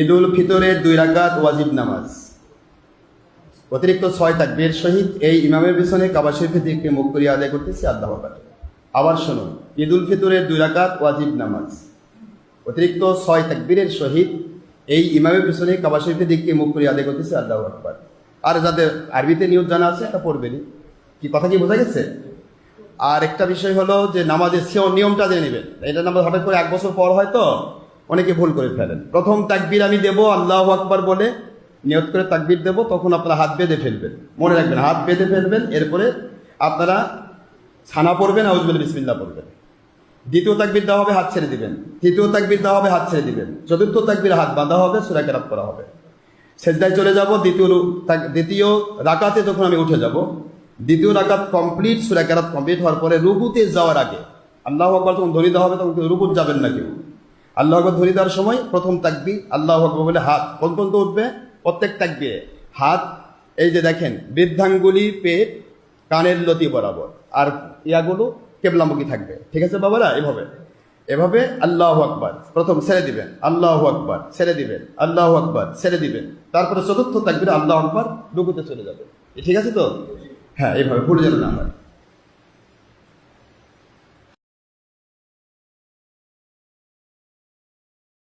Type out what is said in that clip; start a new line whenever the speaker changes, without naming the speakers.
ঈদ উল ফিতরের দুই রাকাত ওয়াজিব নামাজ। অতিরিক্ত ছয় তাকবীর সহিত এই ইমামের পিছনে কাবা শরীফের দিকে মুখ করিয়া আদায় করতেছি আল্লাহ আবার শুনুন ঈদ উল ফিতরের দুই রাকাত ওয়াজিব নামাজ। অতিরিক্ত ছয় তাকবীরের সহিত এই ইমামের পিছনে কাবা শরীফের দিকে মুখ করিয়া আদায় করতেছি আল্লাহ আকবার আর যাদের আরবিতে নিয়ম জানা আছে তা পড়বেনি কি কথা কি বোঝা গেছে? আর একটা বিষয় হলো যে নামাজের সিও নিয়মটা জেনে নেবেন। এটা নামাজ হঠাৎ করে এক বছর পর হয় তো? অনেকে ভুল করে ফেলেন। প্রথম তাকবির আমি দেব, আল্লাহ আকবার বলে নিয়ত করে তাকবির দেব, তখন আপনারা হাত বেঁধে ফেলবেন। মনে রাখবেন, হাত বেঁধে ফেলবেন, এরপরে আপনারা ছানা পড়বেন আউজবেল বিসমিল্লা পড়বেন। দ্বিতীয় তাকবীর দেওয়া হবে, হাত ছেড়ে দিবেন। তৃতীয় তাকবীর দেওয়া হবে, হাত ছেড়ে দিবেন। চতুর্থ তাকবির, হাত বাঁধা হবে, সুরা কেরাত করা হবে। সেজদায় চলে যাব, দ্বিতীয় দ্বিতীয় রাকাতে যখন আমি উঠে যাব, দ্বিতীয় রাকাত কমপ্লিট, সুরা কেরাত কমপ্লিট হওয়ার পরে রুকুতে যাওয়ার আগে, আল্লাহ আকবর যখন ধরি দেওয়া হবে, তখন রুকুত যাবেন না কেউ। আল্লাহ আকবর ধরি দেওয়ার সময় প্রথম তাকবি আল্লাহ আকবর বলে হাত। কোন পর্যন্ত উঠবে? প্রত্যেক তাকবি হাত, এই যে দেখেন, বৃদ্ধাঙ্গুলি, পেট, কানের লতি বরাবর। আর ইয়াগুলো কেবলামুখী থাকবে। ঠিক আছে বাবারা? এভাবে। এভাবে আল্লাহ আকবার। প্রথম ছেড়ে দিবেন। আল্লাহ আকবার। ছেড়ে দিবেন। আল্লাহ আকবার। ছেড়ে দিবেন। তারপরে চতুর্থ তাকবির আল্লাহ আকবার ডুকুতে চলে যাবে। ঠিক আছে তো? হ্যাঁ এইভাবে ভুলে যেন না হয়